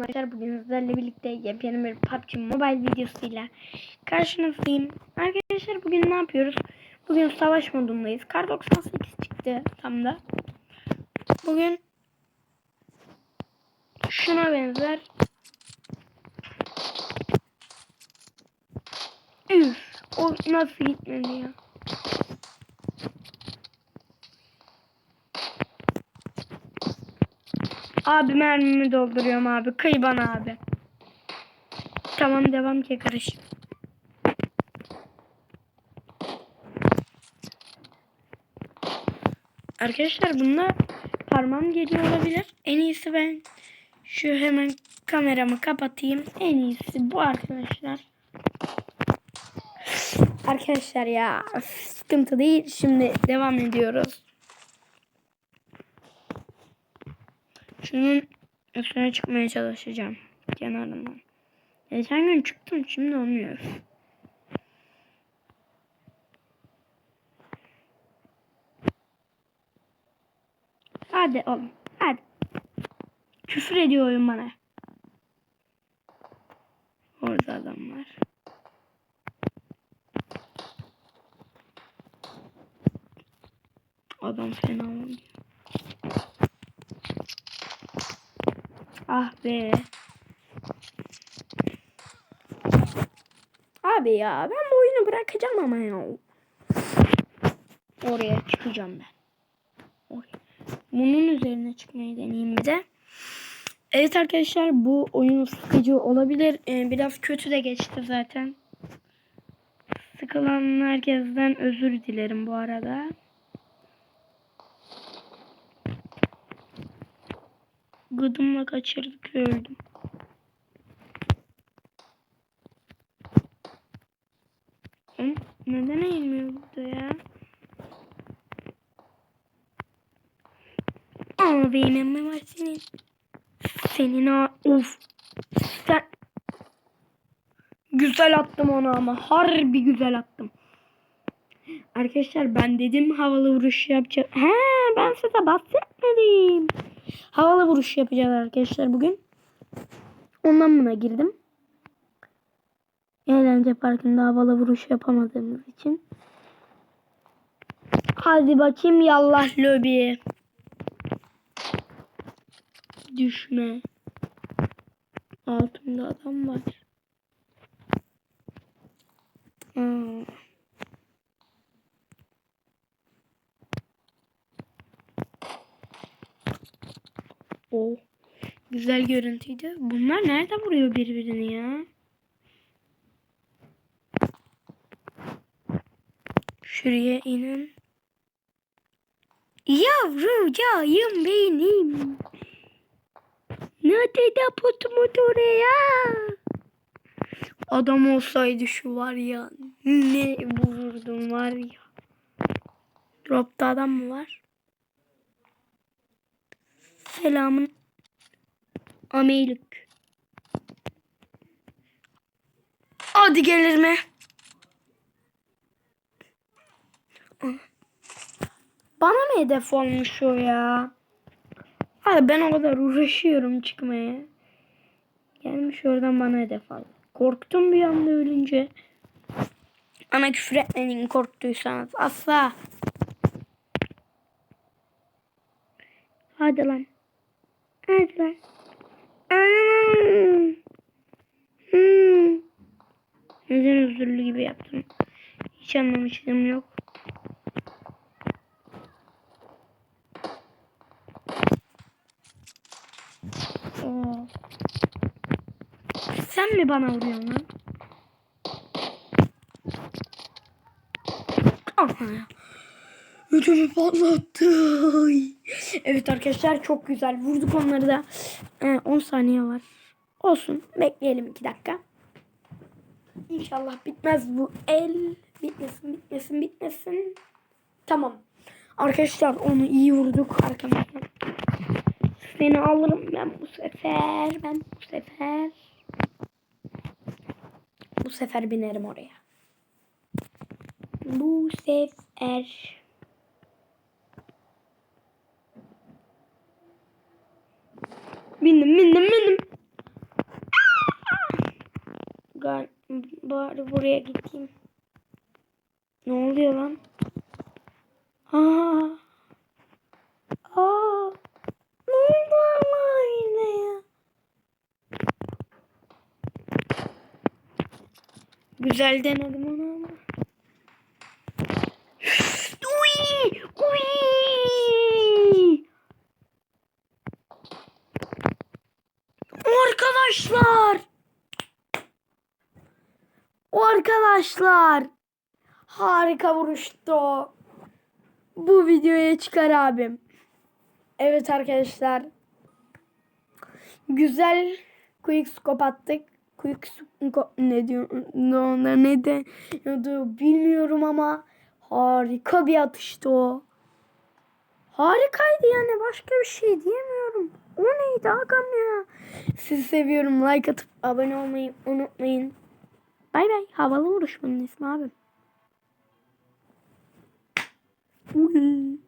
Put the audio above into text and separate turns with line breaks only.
Arkadaşlar bugün sizlerle birlikte yepyeni bir PUBG Mobile videosuyla karşınızdayım. Arkadaşlar bugün ne yapıyoruz? Bugün savaş modundayız. Kar 98 çıktı tam da. Bugün şuna benzer Üf, o nasıl gitmedi ya? Abi mermimi dolduruyorum abi. Kıy bana abi. Tamam devam ki karış. Arkadaşlar bunda parmağım geliyor olabilir. En iyisi ben şu hemen kameramı kapatayım. En iyisi bu arkadaşlar. Arkadaşlar ya sıkıntı değil. Şimdi devam ediyoruz. Şunun üstüne çıkmaya çalışacağım. Kenarından. Geçen gün çıktım şimdi olmuyor. Hadi oğlum hadi. Küfür ediyor oyun bana. Orada adam var. Adam fena oynuyor. Ah be. Abi ya ben bu oyunu bırakacağım ama ya. Oraya çıkacağım ben. Oraya. Bunun üzerine çıkmayı deneyeyim bir de. Evet arkadaşlar bu oyun sıkıcı olabilir. Ee, biraz kötü de geçti zaten. Sıkılan herkesten özür dilerim bu arada. Gıdımla kaçırdık öldüm. Hı? Neden eğilmiyor burada ya? Aa benim mi var senin? Senin ha of. Sen güzel attım onu ama harbi güzel attım. Arkadaşlar ben dedim havalı vuruş yapacağım. He ben size bahsetmedim. Havalı vuruş yapacağız arkadaşlar bugün. Ondan buna girdim. Eğlence parkında havalı vuruş yapamadığımız için. Hadi bakayım yallah lobi. Düşme. Altımda adam var. Aa. O güzel görüntüydü. Bunlar nerede vuruyor birbirini ya? Şuraya inin. Yavrucağım benim. Nerede put oraya? Adam olsaydı şu var ya. Ne vururdum var ya. Dropta adam mı var? Selamın ameylik. Hadi gelir mi? Bana mı hedef olmuş o ya? Abi ben o kadar uğraşıyorum çıkmaya. Gelmiş oradan bana hedef aldı. Korktum bir anda ölünce. Ana küfür etmeyin korktuysanız. Asla. Hadi lan. Hadi. Hmm. Neden özürlü gibi yaptım? Hiç anlamışlığım yok. Oo. Sen mi bana vuruyorsun lan? Ya. Ödümü patlattı. Evet arkadaşlar çok güzel. Vurduk onları da. Ee, 10 saniye var. Olsun. Bekleyelim 2 dakika. İnşallah bitmez bu el. Bitmesin, bitmesin, bitmesin. Tamam. Arkadaşlar onu iyi vurduk arkadaşlar. Seni alırım ben bu sefer. Ben bu sefer. Bu sefer binerim oraya. Bu sefer. Bindim bindim bindim. Gal bari buraya gideyim. Ne oluyor lan? Aa. Aa. Ne oldu ama yine ya? Güzel denedim onu. Arkadaşlar! Arkadaşlar! Harika vuruştu. Bu videoya çıkar abim. Evet arkadaşlar. Güzel quick scope attık. Quick scope ne diyor? Onlar ne deniyordu bilmiyorum ama harika bir atıştı o. Harikaydı yani başka bir şey diyemiyorum. O neydi Hakan ya? Sizi seviyorum. Like atıp abone olmayı unutmayın. Bay bay. Havalı vuruş bunun ismi abim. Uy.